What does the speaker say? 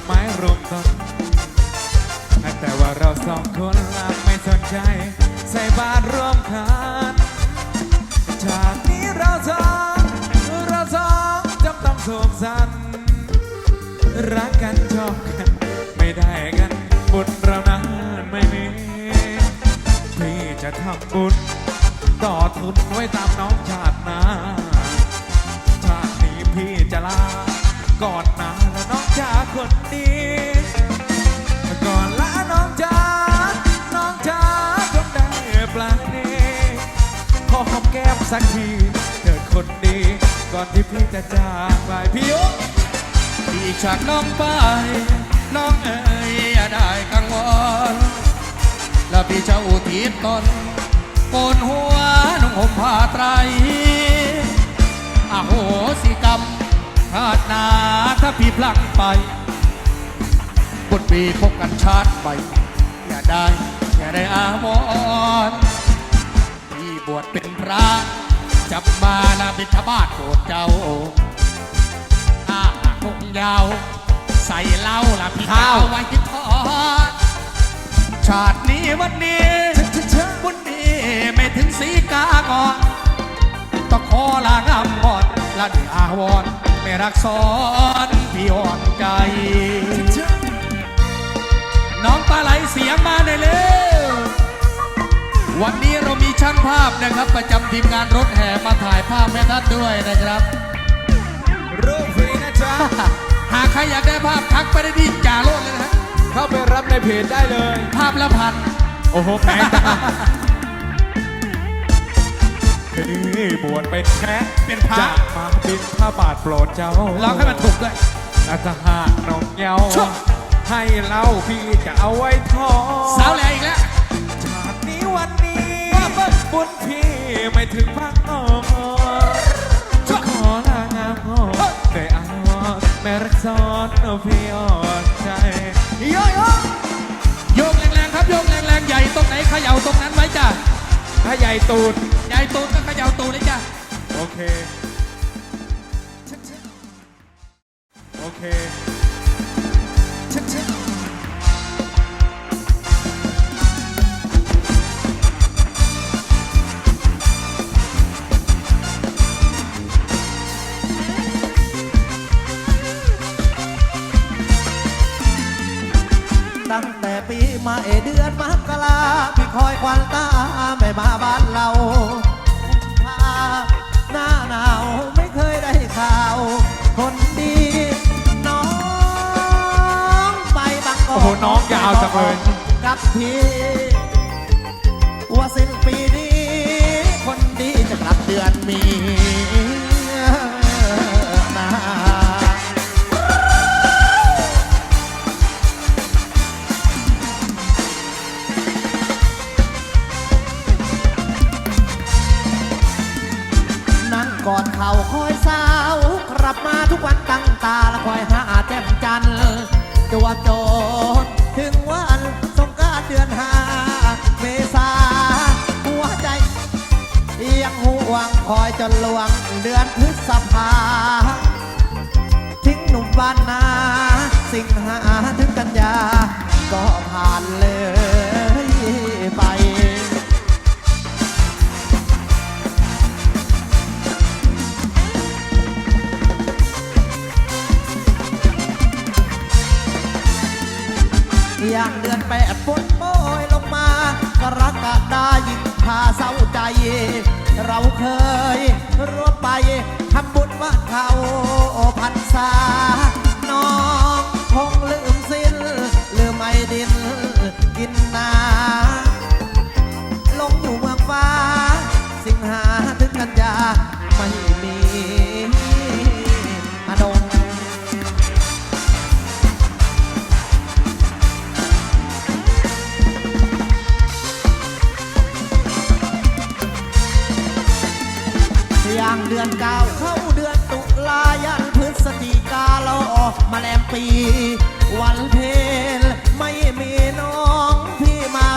อกไม้รวมต้นแต่ว่าเราสองคนละไม่สนใจ ใส่บาตรร่วมกันชาตินี้เราสองเราสองจำต้องสุขสัน รักกันชอบกัน ไม่ได้กันบุญเรานั้นไม่มี พี่จะทำบุญต่อทุนไว้ตามน้องชาติหนาชาตินี้พี่จะลา ก่อนหนาและน้องจ๋าคนดีก่อนลาน้องจ๋าน้องจ๋าจงได้ปลาเนขอหอมแก้มสักทีเถิดคนดี ก่อนที่พี่จะจากไปพี่ยุอีกจากน้องไป น้องเอ๋ยอย่าได้กังวลแล้วพี่จะอุทิศตนโกนหัวนุ่งห่มผ้าไตรอโหสิ ชาตินาถ้าพี่พลังไปบนปีพบกันชาติไป อย่าได้ อย่าได้อาวรพี่บวชเป็นพระจับมานาบิณฑบาตโปรดเจ้าถ้าหากคงยาว ใส่เหล้าละพี่ข้าวไว้ที่ทอดชาตินี้วันนี้บุญดีไม่ถึงสีกาก่อนต้องขอลางามก่อนละด้วยอาวร์ ไม่รักซ้อนพี่อ่อนใจ น้องปลาไหลเสียงมาได้เร็ววันนี้เรามีช่างภาพนะครับ ประจำทีมงานรถแห่มาถ่ายภาพให้ท่านด้วยนะครับรูปฟรีนะจ๊ะ หากใครอยากได้ภาพทักไปได้ที่จ่าโลดเลยนะฮะเข้าไปรับในเพจได้เลย ภาพละพันโอ้โหแพงจัง นี่บวชเป็นแค่เป็นพระ จะมาบินพระบาทโปรดเจ้าร้องให้มันถูกด้วยอาจจะหากน้องเยาชั่วให้เล่าพี่จะเอาไว้ทอดสาวแหล่อีกแล้ว ชาตินี้วันนี้ว่าเบิ้ล บุญพี่ไม่ถึงพักอ่อนจะขอลางามงอนแต่อาวแม่รักซ้อนเอาพี่อ่อนใจ โยโย่โยกแรงๆครับโยกแรงๆใหญ่ตรงไหนเขย่าตรงนั้นไว้จ้ะ ถ้าใหญ่ตูดใหญ่ตูนก็เขย่าตูนเลยจ้ะ โอเค โอเค ตั้งแต่ปีมาเอเดือนมกราพี่คอยควันตาไม่มาบ้านเรา น้อาจังเลยกับพี่ว่าสิ้นปีนี้ คนดีจะกลับเดือนมีนานั่งกอดเข่าคอยสาว กลับมาทุกวันตั้งตา และคอยหาแจ่มจันทร์ตัวโจ วงคอยจนลวงเดือนพฤษภา ทิ้งหนุ่มบ้านนา สิงหาถึงกันยา ก็ผ่านเลยไป อย่างเดือนแปดฝนโปรยลงมากรกฎายิ่งพาเศร้าใจเราา น้องคงลืมสิ้นลืมไม่ดิน กินนาลงอยู่เมืองฟ้า สิงหาถึงกันยาไม่มีอดงอย่างเดือนเก้าเข้าเดือนตุลายัน สติกาเราออกมาแลมปี วันเพลไม่มีน้องพี่มา